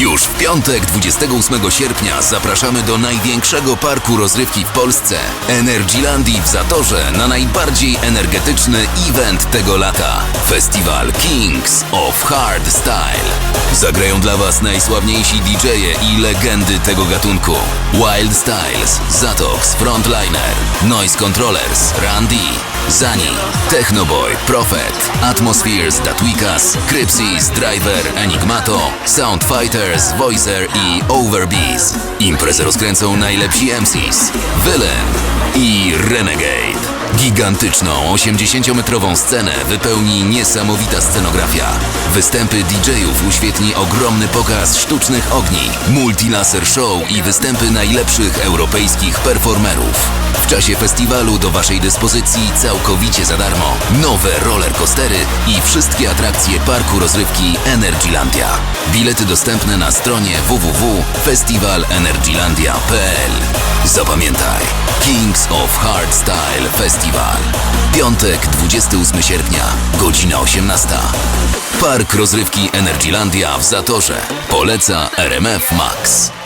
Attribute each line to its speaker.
Speaker 1: Już w piątek 28 sierpnia zapraszamy do największego parku rozrywki w Polsce Energylandii w Zatorze na najbardziej energetyczny event tego lata. Festiwal Kings of Hard Style. Zagrają dla Was najsławniejsi DJ-e i legendy tego gatunku. Wild Styles, Zatox, Frontliner, Noise Controllers, Randy, Zani, Technoboy, Prophet, Atmospheres, Datwikas, Crypsis, Driver, Enigmato, Sound Fighters, Voicer i Overbees. Imprezę rozkręcą najlepsi MCs, Villain i Renegade. Gigantyczną 80-metrową scenę wypełni niesamowita scenografia. Występy DJ-ów uświetni ogromny pokaz sztucznych ogni, multilaser show i występy najlepszych europejskich performerów. W czasie festiwalu do Waszej dyspozycji całkowicie za darmo nowe roller coastery i wszystkie atrakcje parku rozrywki Energylandia. Bilety dostępne na stronie www.festiwalenergylandia.pl Zapamiętaj Kings of Hardstyle Festival. Piątek 28 sierpnia, godzina 18. Park rozrywki Energylandia w Zatorze. Poleca RMF Max.